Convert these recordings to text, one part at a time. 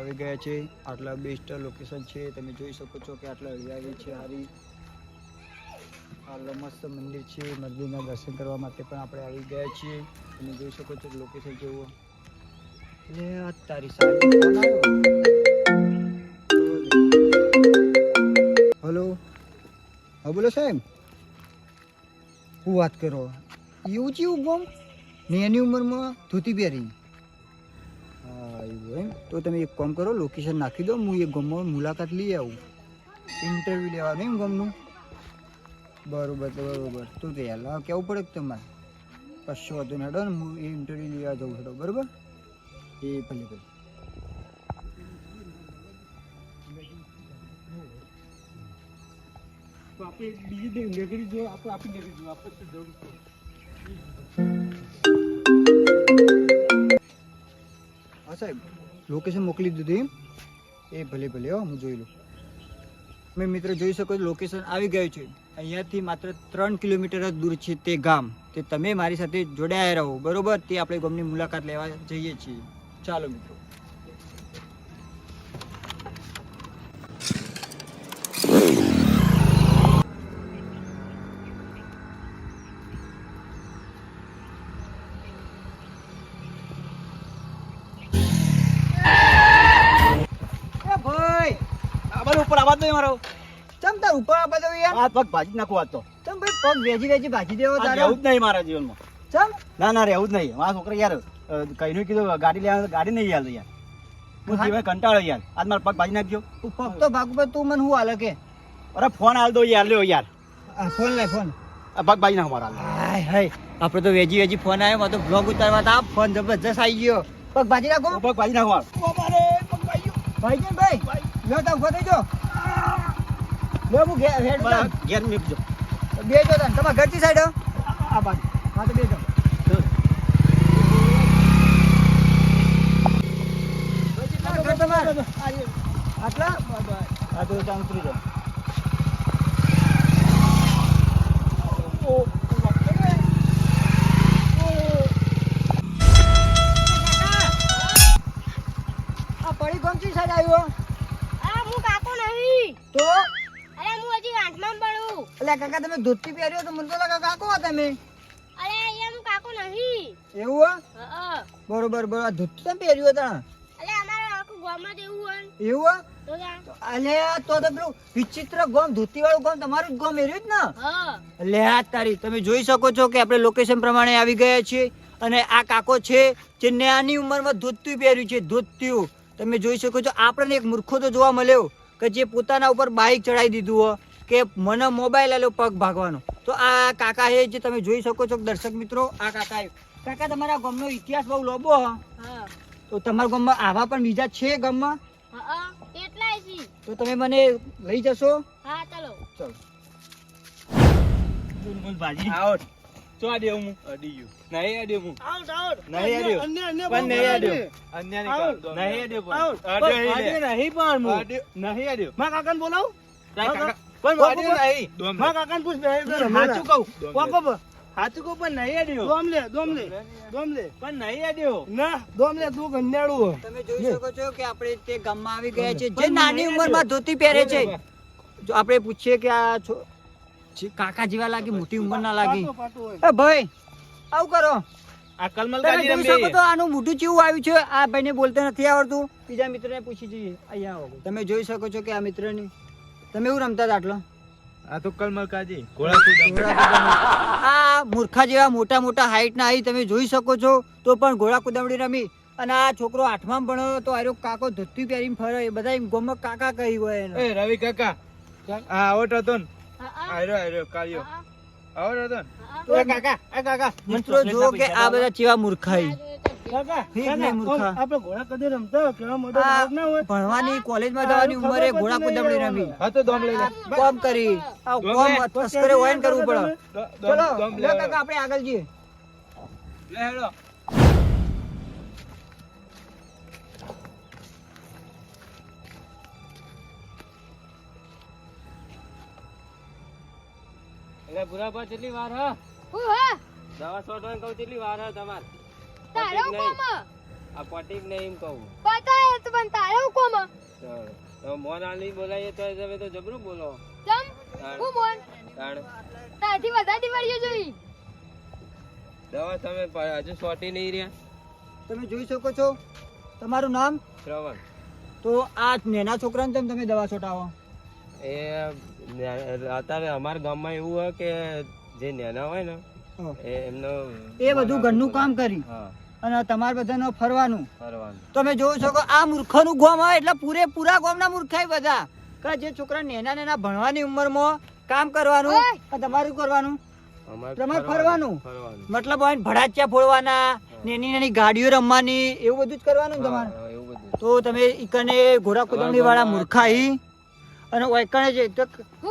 આવી ગયા છે. આટલા બેસ્ટ લોકેશન છે. તમે જોઈ શકો છો કે આટલા હરિયાળી છે સારી આટલા મસ્ત મંદિર છે. મંદિરના દર્શન કરવા માટે પણ આપણે આવી ગયા છીએ. તમે જોઈ શકો છો લોકેશન જેવું એટલે આ તારી સાહેબ હલો હા, બોલો સાહેબ. હું વાત કરો. એવું છે એવું ને એની ઉંમરમાં ધોતી પહેરી. હા ગયો એમ. તો તમે એક કામ કરો લોકેશન નાખી દો, હું એ ગામમાં મુલાકાત લઈ આવું. ઇન્ટરવ્યૂ લેવાનું એમ ગામનું. બરોબર તો બરોબર. તો તે યાર કેવું પડે કે તમારે? કશો વાંધો નહીં, હેડો ને હું એ ઇન્ટરવ્યૂ લેવા જઉં હેડો, બરોબર? એ ભલે ભલે. આપણે બીજી નગરી જો આપણે આપી નગરી જો આપણે જરૂર છે. સાહેબ લોકેશન મોકલી દીધું. એ ભલે ભલે, હો, હું જોઈ લઉં. તમે મિત્ર જોઈ શકો છો લોકેશન આવી ગયું છે. અહીંયાથી માત્ર ત્રણ કિલોમીટર જ દૂર છે તે ગામ. તે તમે મારી સાથે જોડાયા રહો. બરોબર? તે આપણે ગામની મુલાકાત લેવા જઈએ છીએ. ચાલો મિત્રો. ઉપર મારો. ચમ તાર ઉપર આપે તો યાર. આ પગ ભાજી નાખો આ તો. ચમ ભાઈ પગ વેજી વેજી ભાજી દેવો તારે. રહેવું જ નહીં મારા જીવનમાં. ચમ? ના ના રહેવું જ નહીં. મારા છોકરા યાર કહીનું કીધું ગાડી લેવા ગાડી નહીં યાર યાર. હું. જીવન કંટાળો યાર. આજ મારા પગ ભાજી નાખજો. તું પગ તો ભાગ પર તું મને હું હાલે કે? અરે ફોન હાલ દો યાર લ્યો યાર. ફોન લે ફોન. પગ ભાજી નાખો મારા હાય હાય. આપણે તો વેજી વેજી ફોન આવ્યો તો બ્લોગ ઉતારવા તા. ફોન જબરજસ્ત આવી ગયો. પગ ભાજી નાખો. પગ ભાજી નાખો. ભાઈ ભાઈ લ્યો તા ઊભા થઈ જો લ્યો હું ઘે- હેડ. ઘેર મેપજો બે જો તને તમારા ઘરથી સાઈડ. આ બાજુ. હા તો બે જો ઘર? આટલા? આ તો ચાલ ઉતરી જાઓ. પડી ગમતી સાઈડ આવ્યો? અરે હું કાકો નહીં. તો? ભણું કાકા તમે ધોતી પહેર્યો તો મને તો લાગે કાકો તમે. અરે એમ કાકો નહીં. એવું હો? બરોબર બરોબર. આ ધોતી તમે પહેર્યો હતા અલે અમારા આખું ગામમાં જ એવું હોય. એવું? અલે તો તો પેલું વિચિત્ર ગામ ધોતી વાળું ગામ તમારું જ ગોમ એર્યું જ ને? લે આ તારી. તમે જોઈ શકો છો કે આપણે લોકેશન પ્રમાણે આવી ગયા છીએ. અને આ કાકો છે જે નાની ઉંમરમાં ધોતિયું પહેર્યું છે ધોતિયું. તમે જોઈ શકો છો આપણને એક મૂર્ખો તો જોવા મળ્યો કે જે પોતાના ઉપર બાઇક ચડાવી દીધું હો. કે મને મોબાઈલ આલ્યો પગ ભાગવાનો. તો આ કાકા એ જે તમે જોઈ શકો છો દર્શક મિત્રો આ કાકા. કાકા તમારા ગામનો ઇતિહાસ બહુ લોબો હ. હા. તો તમારા ગામમાં આવા પણ બીજા છે ગામમાં? હા કેટલાય છે. તો તમે મને લઈ જશો? હા ચલો. ચલો. બોલ બોલ ભાજી. આઉટ ચો આ દેવું હું. અડી ગયું. નહીં અડ્યું હું. આઉટ આઉટ નહીં અડ્યું અન્ય અન્ય પણ નહીં અડ્યું અન્ય નહીં કરતો. નહીં અડ્યું પણ. આઉટ. અડ્યું નહીં પણ હું. નહીં અડ્યું. મારા કાકાને બોલાવું? કાકા- પણ કોકો નહીં. દોમ કાકાને પૂછ બે બે સાચું કહું. કોકો સાચું કહું પણ નહીં અડ્યું. દોમ લે દોમ લે દોમ લે. પણ નહીં અડ્યું. ના દોમ લે તું ગંજાડું તમે જોઈ શકો છો કે આપણે તે ગામમાં આવી ગયા છે. જે નાની ઉંમરમાં ધોતી પહેરે છે. જો આપણે પૂછીએ કે આ કાકા જેવા લાગી મોટી ઉંમર ના લાગી. એ ભાઈ આવું કરો. આ ગાડી જોઈ શકો તો આનું મોઢું ચેવું આવ્યું છે. આ ભાઈને બોલતા નથી આવડતું. બીજા મિત્રને પૂછી જઈએ. અહીંયા આવો. તમે જોઈ શકો છો કે આ મિત્રની તમે એવું રમતા હતા આટલો? આ તો કલમલ કાજી. ઘોડા આ મૂર્ખા જેવા મોટા મોટા હાઈટ ના આવી તમે જોઈ શકો છો તો પણ ઘોડા કુદામડી રમી. અને આ છોકરો આઠમાં ભણ્યો તો આરો કાકો ધોતી પહેરીને ફરે એ બધા એમ ગોમાં કાકા કહી હોય એને. એ રવિ કાકા આ આવટ હતો ને. આયરો આયરો કાળિયો. મિત્રો જુઓ કે આ બધા ચેવા મૂર્ખાઈ. કાકા ઠીક કાકા, નહીં, મૂર્ખા. આપણે ઘોડા કદી રમતા હોય, કેવા મોટો આ ભાગ ના હોય? ભણવાની કોલેજમાં જવાની ઉંમરે ઘોડા કુદામડી રમી. હા તો દોમ લઈ લે. કોમ કરી. કોમ તસ્કરે હોય ને કરવું પડે. ચલો. કાકા આપણે આગળ જઈએ. હેડો. એટલે બુરાબા કેટલી વાર હા? હું હા? દવા છોડવાની કહું કેટલી વાર હા તમાર? તારો પતે નહીં. કોમ આ પટીક ને એમ કહું. પતાય તો પણ તારે કોમ તો મોન આલી બોલાય તો તમે તો જબરું બોલો. જમ? હું મોન? તાણ. તારથી વધારે દિવાળીઓ જોઈ. દવા તમે હજુ સોટી નહીં રહ્યા? તમે જોઈ શકો છો તમારું નામ? શ્રવણ. તો આ નેના છોકરાને તેમ તમે દવા છોટાવો એ ને- અત્યારે અમારા ગામમાં એવું હોય કે જે નેના હોય ને એ એમનો એ બધું ઘરનું કામ કરી. અને તમારે બધાનો ફરવાનું. ફરવાનું. તમે જોઈ શકો આ મૂર્ખનું ગોમ હોય એટલે પૂરેપૂરા ગોમના મૂર્ખાય બધા. કે જે છોકરા નેના નેના ભણવાની ઉંમરમાં કામ કરવાનું તમારું કરવાનું. તમારે ફરવાનું? ફરવાનું. મતલબ હોય ને ભડાચ્યા ફોડવાના નેની નાની ગાડીઓ રમવાની એવું બધું જ કરવાનું તમારે? હા, એવું બધું તો તમે ઈકને ઘોડા કુદમણી વાળા મૂર્ખાઈ. અને ઓયકણે જે તો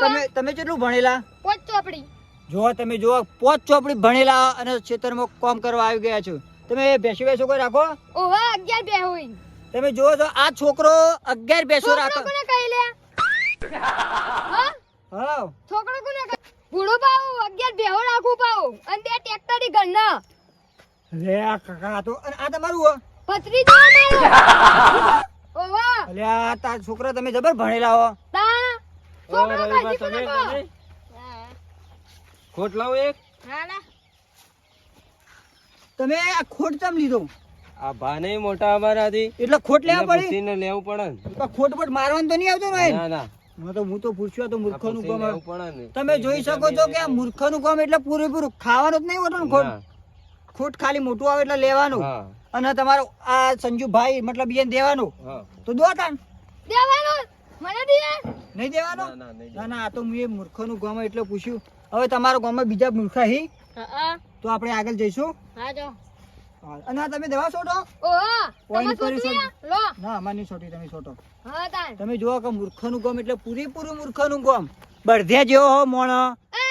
તમે તમે કેટલું ભણેલા? પોચ ચોપડી. જો તમે જો પોચ ચોપડી ભણેલા અને ખેતરમાં કામ કરવા આવી ગયા છો. તમે બેસી બેસો કોઈ રાખો? ઓહો 11 બે હોય. તમે જો તો આ છોકરો અગિયાર બેસો છોકરો રાખો. કોને કહી લે હા? હા છોકરો કોને ભૂડો પાવ અગિયાર બેહો રાખું પાવ અને બે ટ્રેક્ટરી ઘરના. લે આ કાકા તો અને આ તમારું પથરી જો મારો ઓહો. અલ્યા તાર છોકરા તમે જબર ભણેલા હો. ખોટ લાવો એક. તમે આ ખોટ ચમ લીધો? આ ભા મોટા અમારાથી. એટલે ખોટ લેવા એટલે પૂછીને લેવું પડે તો ખોટ પર મારવાનું તો નહીં આવતો ને ના ના. હું તો હું તો પૂછ્યો તો આ કામ લેવું પડે ને. તમે જોઈ શકો છો કે આ મૂર્ખોનું કામ એટલે પૂરેપૂરું ખાવાનું જ નહીં હોતું ખોટ? ખોટ ખાલી મોટું આવે એટલે લેવાનું. અને તમારો આ સંજુભાઈ મતલબ એને દેવાનું. તો દો તાન. દેવાનો મને નહીં દેવાનો? ના ના આ તો હું એ મૂર્ખોનું ગામ એટલે પૂછ્યું. હવે તમારા ગામમાં બીજા મૂર્ખા હી? તો આપણે આગળ જઈશું. હા જો. અને તમે દવા છોટો? ઓહા તમે લો. ના અમારની છોટી તમે છોટો. હા તાન તમે જુઓ કે મૂર્ખોનું ગામ એટલે પૂરેપૂરું મૂર્ખોનું ગામ. બળધ્યા જેવો હો મોણ.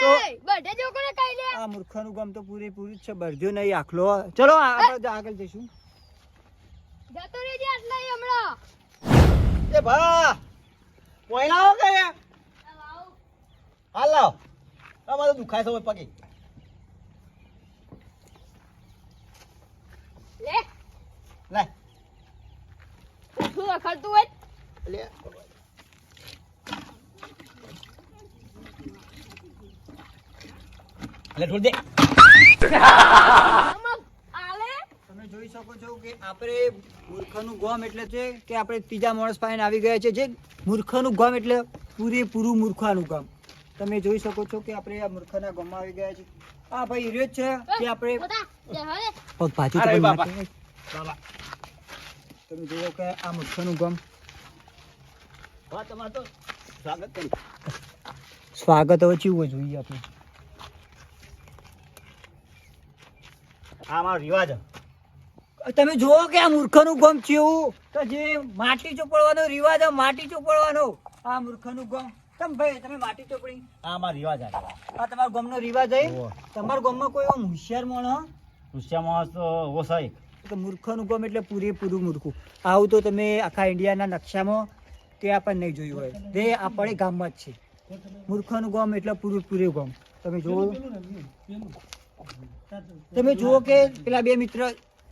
તો એ બડે કોને કહી લે? આ મૂર્ખોનું ગામ તો પૂરેપૂરું જ છે બળધ્યો નહીં આખલો. ચલો આપણે આગળ જઈશું. જતો રહેજે આટલા હમણાં. એ ભા! પોઈલા આવો કે? હાલ લાવ. આ દુખાય છે પગે. લે. લે. શું રખડતું હોય? લે. લે ઢોલ દે. તમે જોઈ શકો છો કે આપણે મૂર્ખનું ગામ એટલે છે કે આપણે ત્રીજા માણસ પાસે આવી ગયા છે જે મૂર્ખનું ગામ એટલે પૂરેપૂરું મૂર્ખાનું ગામ. તમે જોઈ શકો છો કે આપણે આ મૂર્ખના ગામમાં આવી ગયા છે આ ભાઈ હીરો છે કે આપણે પગ પાછું તમે જોયો કે આ મૂર્ખનું ગામ. હા તમારે તો સ્વાગત કરી. સ્વાગત હવે ચીવું જોઈએ આપણે? આ મારો રિવાજ. છે. તમે જુઓ કે આ મૂર્ખનું ગમ કેવું? તો જે માટી ચોપડવાનો રિવાજ આ માટી ચોપડવાનો. આ મૂર્ખનું ગમ. તમે ભાઈ તમે માટી ચોપડી? આ મારો રિવાજ આ આ તમારો ગમનો રિવાજ ઓહો. તમારા ગામમાં કોઈ એવો હોશિયાર માણસ હોશિયાર માણસ તો ઓછો. તો મૂર્ખનું ગમ એટલે પૂરેપૂરું મૂર્ખું. આવું તો તમે આખા ઇન્ડિયાના નકશામાં કે આપણને નહીં જોયું હોય. તે આપણે ગામમાં જ છે. મૂર્ખનું ગમ એટલે પૂરું ગમ. તમે જુઓ. તમે જુઓ કે પેલા બે મિત્ર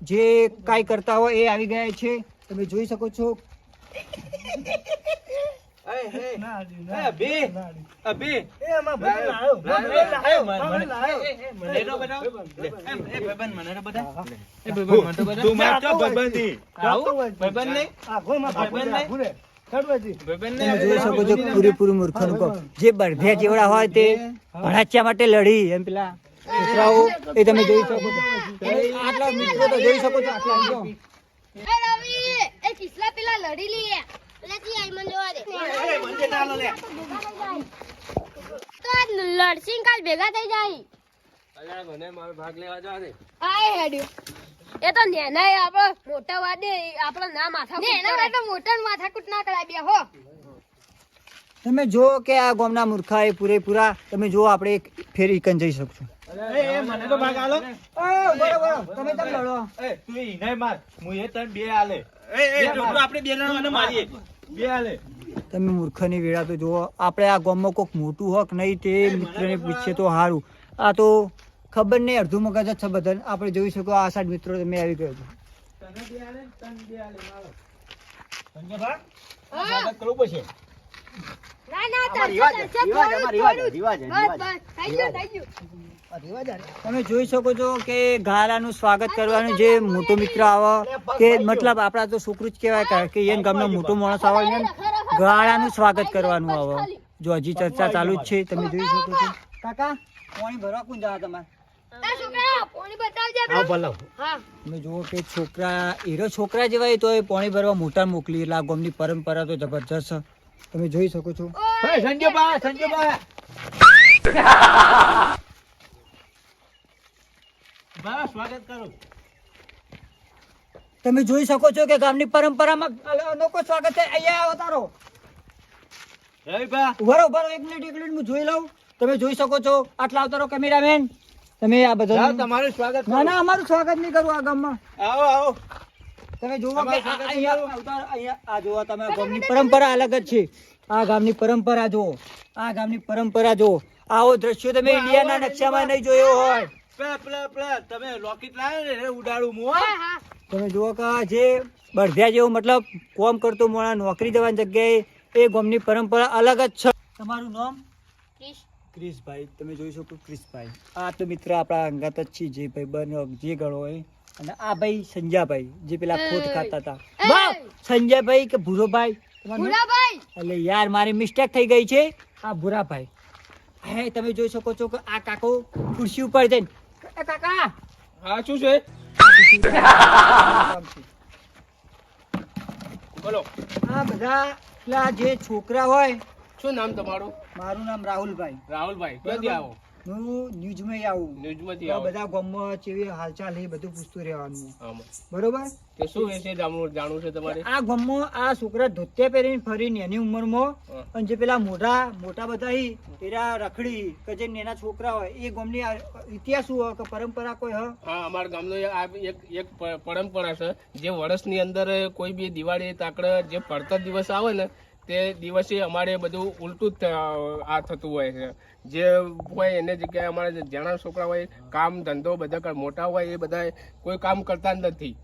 જે કાંઈ કરતા હોય એ આવી ગયા છે તમે જોઈ શકો છો જોઈ શકો છો પૂરેપૂરું મૂર્ખનું જે બરભ્યા જેવડા હોય તે ભણાચ્યા માટે લડી એમ પેલા છોકરાઓ એ તમે જોઈ શકો છો. આટલા મિત્રો તો જોઈ શકો છો આટલા મિત્રો. એ રવિ એ કિસલા પેલા લડી લીએ. લેતી આઈ મને જોવા દે. તો આ લડસિંગ કાલ ભેગા થઈ જાય. અલ્યા મને મારો ભાગ લેવા જવા દે. આય હેડ્યો. એ તો નેના આપણો મોટા વાદે આપણો ના માથા નેના તો મોટા માથા કૂટ ના કરાય બે હો. તમે જો કે આ ગામના મૂર્ખા એ પૂરેપૂરા તમે જો આપણે એક ફેર ઇકન જઈ શકશો. મને તો ભાગ આલો. તમે તમે લડો? એ તું ઈ માર. હું એ તને બે આલે. એ એ આપણે બે જણા મારીએ. બે આલે. તમે મૂર્ખની વેળા તો જુઓ. આપણે આ ગામમાં કોઈક મોટું હોક નહીં તે મિત્રને પૂછીએ તો સારું આ તો ખબર નહીં અડધું મગજ જ છે બધા આપણે જોઈ શકો આ સાઈડ મિત્રો તમે આવી ગયો છો. સંજયભાઈ, હા. સ્વાગત કરવું પડશે ના ના આમાં ચાલશે, રિવાજ છે, ચાલશે, તમે જોઈ શકો છો કે ગાલાનું સ્વાગત કરવાનું જે મોટો મિત્ર આવે કે મતલબ આપણા તો છોકરું જ કહેવાય કે- એમ એને ગામનો મોટો માણસ આવે એને ગાળાનું સ્વાગત કરવાનું આવે. જો હજી ચર્ચા ચાલુ જ છે તમે જોઈ શકો છો. કાકા. પાણી ભરવા કોણ જવા તમારે? છોકરા, પોણી બતાવજે આવો પેલું. ભલો હા. તમે જુઓ કે છોકરા હીરો છોકરા જેવાય તો એ પાણી ભરવા મોટા મોકલી એટલે આ ગામની પરંપરા તો જબરજસ્ત. છે. તમે જોઈ શકો છો. સંજયભાઈ સંજયભાઈ સ્વાગત કરું. તમે જોઈ શકો છો કે ગામની પરંપરામાં અનોખો સ્વાગત છે. અહીંયા આવો તારો. રવિભા ઊભા રહો, ઊભા રહો, એક મિનિટ એક મિનિટ હું જોઈ લઉં. તમે જોઈ શકો છો. આટલા આવતારો કેમેરામેન. તમે આ બધા તમારું સ્વાગત ના ના અમારું સ્વાગત નહીં કરું આ ગામમાં. આવો આવો. તમે જોવો કે આ- અહીંયા આ જુઓ તમે આ ગામની પરંપરા અલગ જ છે. આ ગામની પરંપરા જુઓ. આ ગામની પરંપરા જુઓ. આવો દ્રશ્યો તમે ઇન્ડિયાના નકશામાં નહીં જોયો હોય. પેલા પેલા પેલા તમે લોકેટ ઉડાડું. તમે જુઓ કે જે બળધ્યા જેવો મતલબ કોમ કરતો મોણા નોકરી જવાની જગ્યાએ એ ગામની પરંપરા અલગ જ છે. તમારું નામ. ક્રિશભાઈ. તમે જોઈ શકો ક્રિશભાઈ. આ તો મિત્ર આપણા અંગાત જ છે જે ભાઈ બન જે ગણો હોય. અને આ ભાઈ સંજયભાઈ જે પેલા ખોટ ખાતા હતા! વાહ! સંજયભાઈ કે ભૂરોભાઈ? ભૂરાભાઈ. એટલે યાર મારી મિસ્ટેક થઈ ગઈ છે. આ ભૂરાભાઈ. હે તમે જોઈ શકો છો કે આ કાકો ખુરશી ઉપર જઈને એ કાકા! હા શું છે? બોલો. આ બધા પેલા જે છોકરા હોય શું નામ તમારું? મારું નામ રાહુલભાઈ. રાહુલભાઈ. ક્યાંથી આવો? હું ન્યૂઝમાં આવું. ન્યૂઝમાંથી આવું. બધા ગામમાં કેવી હાલચાલ એ બધું પૂછતું રહેવાનું. બરોબર? તે શું વિશે જાણવું જાણવું છે તમારે? આ ગામમાં આ છોકરા ધોતિયા પહેરીને ફરીને એની ઉંમરમાં અને જે પેલા મોટા મોટા બધા એરા રખડી કે જે નેના છોકરા હોય એ ગામની ઇતિહાસ શું હોય કે પરંપરા કોઈ હ હા અમારા ગામનો આ એક એક પરંપરા છે. જે વર્ષની અંદર કોઈ બી દિવાળી તાકડ જે પડતર દિવસ આવે ને તે દિવસે અમારે બધું ઉલટું જ આ થતું હોય છે. જે હોય એને જગ્યાએ અમારે જણા છોકરા હોય, કામ ધંધો બધા મોટા હોય એ બધા કોઈ કામ કરતા નથી.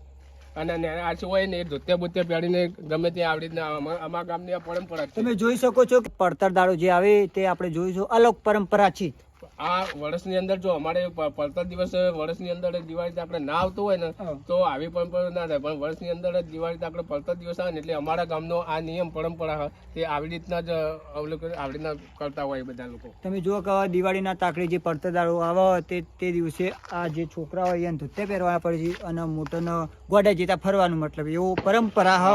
અને આ શું હોય ને એ ધોતે બુતે પહેરીને ગમે ત્યાં આવી રીતના અમા- અમારા ગામની આ પરંપરા તમે જોઈ શકો છો પડતર દાડો જે આવે તે આપણે જોઈશું અલગ પરંપરા છે. આ વર્ષની અંદર જો અમારે પડતા દિવસ વર્ષની અંદર દિવાળી આપણે ના આવતું હોય ને તો આવી પરંપરા ના થાય. પણ વર્ષની અંદર જ દિવાળી આપણે પડતા દિવસ આવે ને એટલે અમારા ગામનો આ નિયમ પરંપરા તે આવી રીતના જ અવલોકન આવી રીતના કરતા હોય બધા લોકો. તમે જુઓ કે દિવાળીના તાકડી જે પડતર આવે તે તે દિવસે આ જે છોકરા હોય એને ધોતે પહેરવાના પડે છે અને મોટોને ગોડા જીતા ફરવાનું મતલબ એવું પરંપરા હ.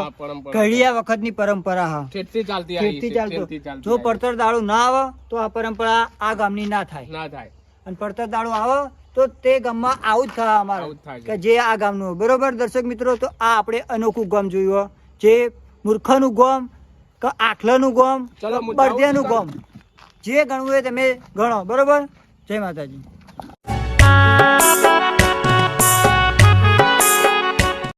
ઘડિયા વખતની પરંપરા હ. ચાલતી ચાલતી જો પડતર દાડો ના આવે તો આ પરંપરા આ ગામની ના થાય. ના થાય. અને પડતર દાડો આવે તો તે ગામમાં આવું જ થાય અમારે. કે જે આ ગામનું બરોબર દર્શક મિત્રો તો આ આપણે અનોખું ગામ જોયું જે મૂર્ખાનું ગામ કે આખલાનું ગામ બળદિયાનું ગામ. જે ગણવું હોય તમે ગણો. બરોબર? જય માતાજી.